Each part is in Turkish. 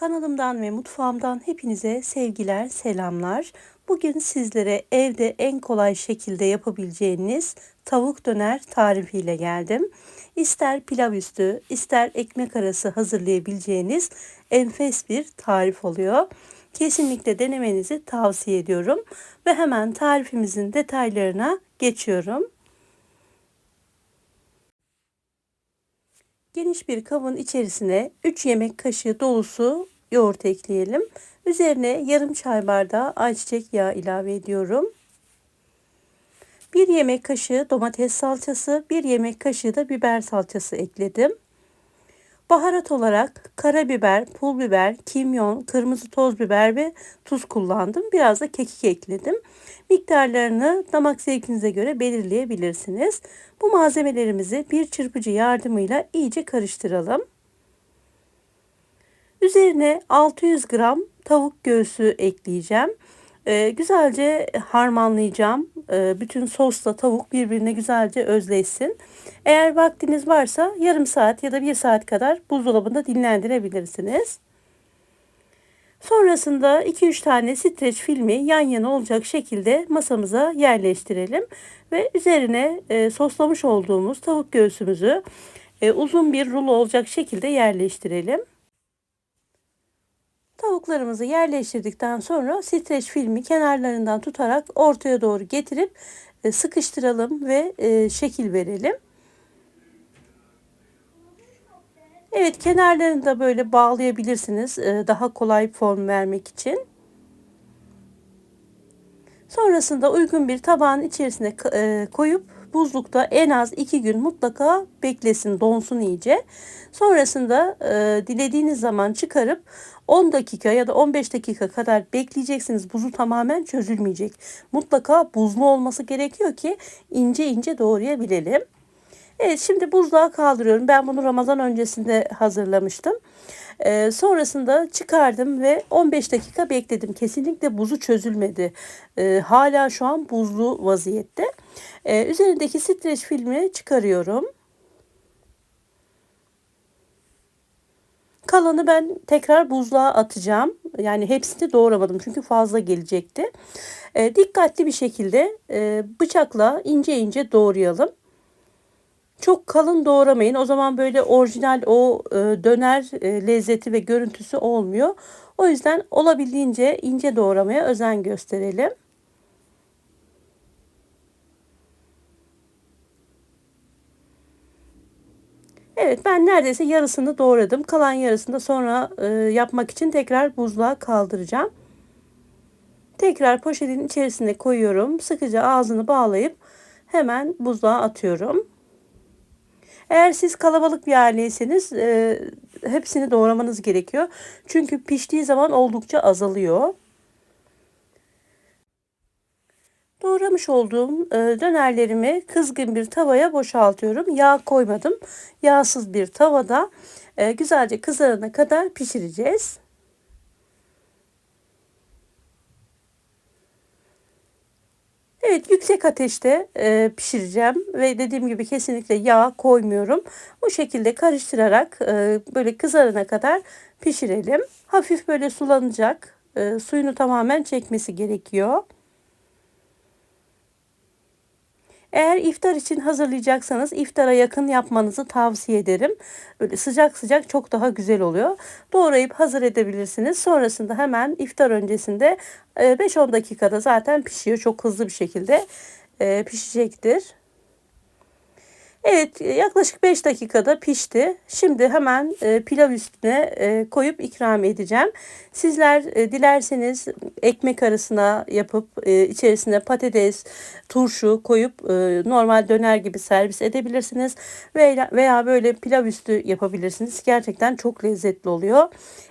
Kanalımdan ve mutfağımdan hepinize sevgiler, selamlar. Bugün sizlere evde en kolay şekilde yapabileceğiniz tavuk döner tarifiyle geldim. İster pilav üstü, ister ekmek arası hazırlayabileceğiniz enfes bir tarif oluyor. Kesinlikle denemenizi tavsiye ediyorum ve hemen tarifimizin detaylarına geçiyorum. Geniş bir kabın içerisine 3 yemek kaşığı dolusu yoğurt ekleyelim. Üzerine yarım çay bardağı ayçiçek yağı ilave ediyorum. 1 yemek kaşığı domates salçası, 1 yemek kaşığı da biber salçası ekledim. Baharat olarak karabiber, pul biber, kimyon, kırmızı toz biber ve tuz kullandım. Biraz da kekik ekledim. Miktarlarını damak zevkinize göre belirleyebilirsiniz. Bu malzemelerimizi bir çırpıcı yardımıyla iyice karıştıralım. Üzerine 600 gram tavuk göğsü ekleyeceğim. Ee, güzelce harmanlayacağım. Ee, bütün sosla tavuk birbirine güzelce özleşsin. Eğer vaktiniz varsa yarım saat ya da bir saat kadar buzdolabında dinlendirebilirsiniz. Sonrasında 2-3 tane streç filmi yan yana olacak şekilde masamıza yerleştirelim. Ve üzerine e, soslamış olduğumuz tavuk göğsümüzü e, uzun bir rulo olacak şekilde yerleştirelim. Tavuklarımızı yerleştirdikten sonra streç filmi kenarlarından tutarak ortaya doğru getirip e, sıkıştıralım ve e, şekil verelim. Evet kenarlarını da böyle bağlayabilirsiniz e, daha kolay form vermek için. Sonrasında uygun bir tabağın içerisine koyup buzlukta en az 2 gün mutlaka beklesin, donsun iyice. Sonrasında e, dilediğiniz zaman çıkarıp 10 dakika ya da 15 dakika kadar bekleyeceksiniz. Buzu tamamen çözülmeyecek. Mutlaka buzlu olması gerekiyor ki ince ince doğrayabilelim. Evet şimdi buzluğa kaldırıyorum. Ben bunu Ramazan öncesinde hazırlamıştım. Ee, sonrasında çıkardım ve 15 dakika bekledim. Kesinlikle buzu çözülmedi. Ee, hala şu an buzlu vaziyette. Ee, üzerindeki streç filmi çıkarıyorum. Kalanı ben tekrar buzluğa atacağım. Yani hepsini doğramadım çünkü fazla gelecekti. E, dikkatli bir şekilde e, bıçakla ince ince doğrayalım. Çok kalın doğramayın. O zaman böyle orijinal o e, döner e, lezzeti ve görüntüsü olmuyor. O yüzden olabildiğince ince doğramaya özen gösterelim. Evet ben neredeyse yarısını doğradım. Kalan yarısını da sonra e, yapmak için tekrar buzluğa kaldıracağım. Tekrar poşetin içerisine koyuyorum. Sıkıca ağzını bağlayıp hemen buzluğa atıyorum. Eğer siz kalabalık bir aileyseniz e, hepsini doğramanız gerekiyor. Çünkü piştiği zaman oldukça azalıyor. Doğramış olduğum e, dönerlerimi kızgın bir tavaya boşaltıyorum. Yağ koymadım. Yağsız bir tavada e, güzelce kızarana kadar pişireceğiz. Evet yüksek ateşte e, pişireceğim ve dediğim gibi kesinlikle yağ koymuyorum. Bu şekilde karıştırarak e, böyle kızarana kadar pişirelim. Hafif böyle sulanacak. E, suyunu tamamen çekmesi gerekiyor. Eğer iftar için hazırlayacaksanız iftara yakın yapmanızı tavsiye ederim. Böyle sıcak sıcak çok daha güzel oluyor. Doğrayıp hazır edebilirsiniz. Sonrasında hemen iftar öncesinde 5-10 e, dakikada zaten pişiyor. Çok hızlı bir şekilde e, pişecektir. Evet yaklaşık 5 dakikada pişti. Şimdi hemen e, pilav üstüne e, koyup ikram edeceğim. Sizler e, dilerseniz ekmek arasına yapıp içerisine patates, turşu koyup normal döner gibi servis edebilirsiniz. Veya, veya böyle pilav üstü yapabilirsiniz. Gerçekten çok lezzetli oluyor.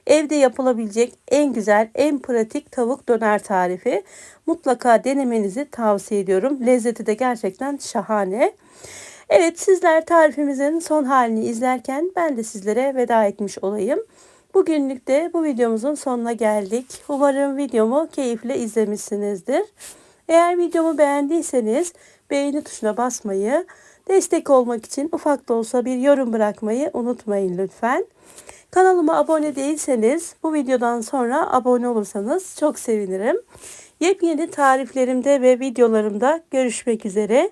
Evde yapılabilecek en güzel, en pratik tavuk döner tarifi. Mutlaka denemenizi tavsiye ediyorum. Lezzeti de gerçekten şahane. Evet sizler tarifimizin son halini izlerken ben de sizlere veda etmiş olayım. Bugünlük de bu videomuzun sonuna geldik. Umarım videomu keyifle izlemişsinizdir. Eğer videomu beğendiyseniz beğeni tuşuna basmayı, Destek olmak için ufak da olsa bir yorum bırakmayı unutmayın lütfen. Kanalıma abone değilseniz bu videodan sonra abone olursanız çok sevinirim. Yepyeni tariflerimde ve videolarımda görüşmek üzere.